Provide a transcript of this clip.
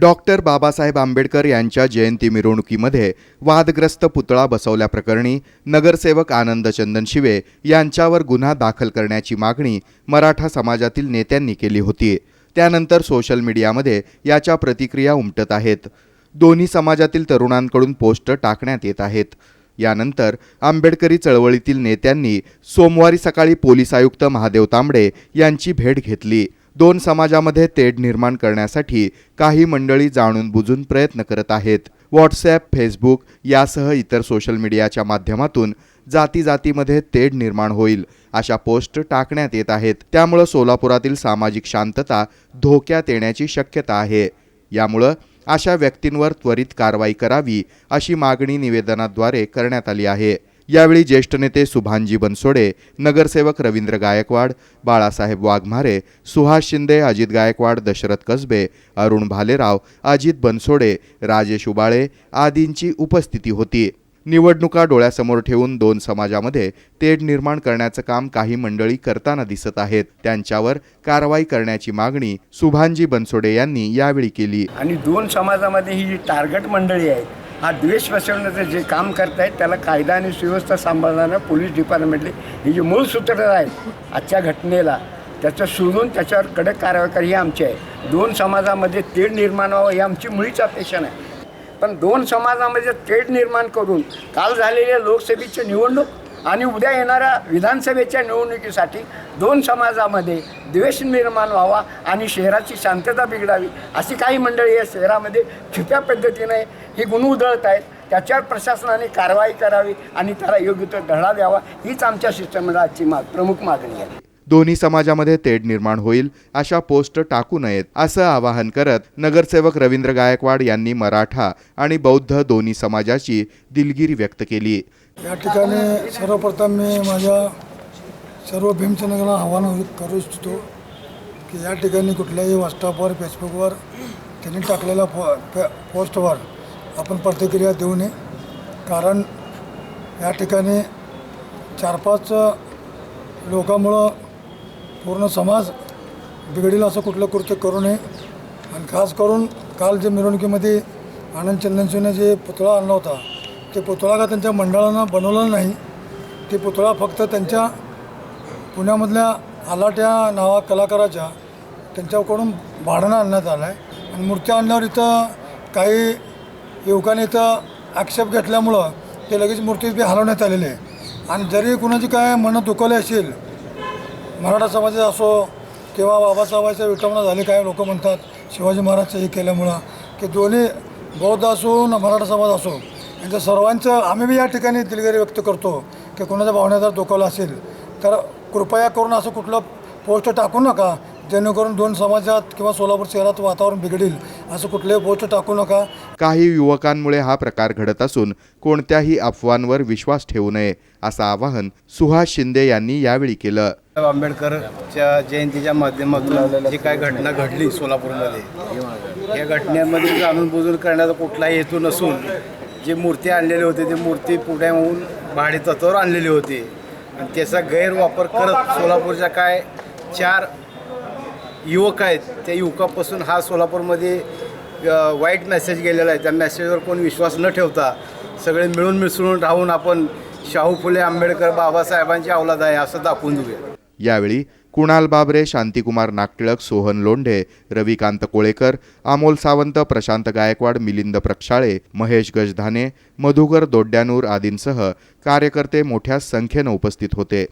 Doctor Babasaheb Ambedkar यांच्या जयंती मिरवणुकीमध्ये वादग्रस्त पुतळा बसवल्याप्रकरणी नगरसेवक आनंदचंदन शिवे यांच्यावर गुन्हा दाखल करण्याची मागणी मराठा समाजातील नेत्यांनी केली होती. त्यानंतर सोशल मीडियामध्ये याच्या प्रतिक्रिया उमटत आहेत. दोन्ही समाजातील तरुणांकडून पोस्ट टाकण्यात येत आहेत. यानंतर आंबेडकरी चळवळीतील नेत्यांनी सोमवारी सकाळी पोलीस आयुक्त महादेव तांबडे यांची भेट घेतली. दोन समाजामध्ये तेढ निर्माण करण्यासाठी काही मंडळी जाणून बुजून प्रयत्न करत आहेत. व्हॉट्सॲप फेसबुक यासह इतर सोशल मीडियाच्या माध्यमातून जाती जातीमध्ये तेढ निर्माण होईल अशा पोस्ट टाकण्यात येत आहेत. त्यामुळं सोलापुरातील सामाजिक शांतता धोक्यात येण्याची शक्यता आहे. यामुळं अशा व्यक्तींवर त्वरित कारवाई करावी अशी मागणी निवेदनाद्वारे करण्यात आली आहे. यावेळी ज्येष्ठ नेते सुभानजी बनसोडे नगरसेवक रवींद्र गायकवाड बाळासाहेब वाघमारे सुहास शिंदे अजित गायकवाड दशरथ कसबे अरुण भालेराव अजित बनसोडे राजेश उबाळे आदींची उपस्थिती होती. निवडणुका डोळ्यासमोर ठेवून दोन समाजामध्ये तेढ निर्माण करण्याचं काम काही मंडळी करताना दिसत आहेत. त्यांच्यावर कारवाई करण्याची मागणी सुभानजी बनसोडे यांनी यावेळी केली. आणि दोन समाजामध्ये ही जी टार्गेट मंडळी आहे हा द्वेष पसरवण्याचं जे काम करतायत त्याला कायदा आणि सुव्यवस्था सांभाळणाऱ्या पोलीस डिपार्टमेंटले ही जी मूळ सूत्रधार आहेत आजच्या घटनेला त्याचं शोधून त्याच्यावर कडक कारवाई करा ही आमची आहे. दोन समाजामध्ये तेढ निर्माण व्हावं ही आमची मुळीच अपेक्षा नाही. पण दोन समाजामध्ये तेढ निर्माण करून काल झालेल्या लोकसभेची निवडणूक आणि उद्या येणाऱ्या विधानसभेच्या निवडणुकीसाठी दोन समाजामध्ये द्वेष निर्माण व्हावा आणि शहराची शांतता बिघडावी अशी काही मंडळी या शहरामध्ये छुप्या पद्धतीने ही गुण उधळत आहेत. त्याच्यावर प्रशासनाने कारवाई करावी आणि त्याला योग्य तो धडा द्यावा. हीच आमच्या शिष्टमंडळाची माग प्रमुख मागणी आहे. दोन्ही समाजामध्ये तेढ निर्माण होईल अशा पोस्ट टाकू नयेत असं आवाहन करत नगरसेवक रवींद्र गायकवाड यांनी मराठा आणि बौद्ध दोन्ही समाजाची दिलगिरी व्यक्त केली. या ठिकाणी सर्वप्रथम मी माझ्या सर्व भीमसेनकांना आव्हान करू इच्छितो की या ठिकाणी कुठल्याही व्हॉट्सअपवर फेसबुकवर त्यांनी टाकलेल्या पो पोस्टवर आपण प्रतिक्रिया देऊ नये. कारण या ठिकाणी चार पाच लोकांमुळं पूर्ण समाज बिघडील असं कुठलं कृत्य करू नये. आणि खास करून काल जे मिरवणुकीमध्ये आनंद चंदनसिंहने जे पुतळा आणला होता ते पुतळा का त्यांच्या मंडळानं बनवला नाही ते पुतळा फक्त त्यांच्या पुण्यामधल्या आलाट्या नावा कलाकाराच्या त्यांच्याकडून भाडणं आणण्यात आलं आहे आणि मूर्त्या आणल्यावर इथं काही युवकांनी इथं आक्षेप घेतल्यामुळं ते लगेच मूर्ती बी हलवण्यात आलेली आहे. आणि जरी कुणाची काय मनं दुखवली असेल मराठा समाजाचा असो किंवा बाबासाहेबाच्या विटंबना झाली काय लोक म्हणतात शिवाजी महाराजचं हे केल्यामुळं की दोन्ही बौद्ध असून मराठा समाज असो यांच्या सर्वांचं आम्ही बी या ठिकाणी दिलगिरी व्यक्त करतो की कोणाच्या भावना जर दुखावला असेल तर कृपया करून असं कुठलं पोस्ट टाकू नका जेणेकरून दोन समाजात किंवा सोलापूर शहरात वातावरण बिघडेल असं कुठलंही पोस्ट टाकू नका. काही युवकांमुळे हा प्रकार घडत असून कोणत्याही अफवांवर विश्वास ठेवू नये असं आवाहन सुहास शिंदे यांनी यावेळी केलं. आंबेडकरच्या जयंतीच्या माध्यमातून जी काय घटना घडली सोलापूरमध्ये या घटनेमध्ये जाणून बुजून करण्याचा कुठलाही हेतू नसून जे मूर्ती आणलेले होते ते मूर्ती पुण्याहून भाडे तत्वावर आणलेली होती. आणि त्याचा गैरवापर करत सोलापूरच्या काय चार युवक आहेत त्या युवकापासून हा सोलापूरमध्ये वाईट मेसेज गेलेला आहे. त्या मेसेजवर कोण विश्वास न ठेवता सगळे मिळून मिसळून राहून आपण शाहू फुले आंबेडकर बाबासाहेबांची अवलाद आहे असं दाखवून देऊया. यावेळी कुणाल बाबरे शांतिकुमार नागटिळक सोहन लोंढे रविकांत कोळेकर अमोल सावंत प्रशांत गायकवाड मिलिंद प्रक्षाळे महेश गजधाने मधुकर दोड्यानूर आदींसह कार्यकर्ते मोठ्या संख्येनं उपस्थित होते.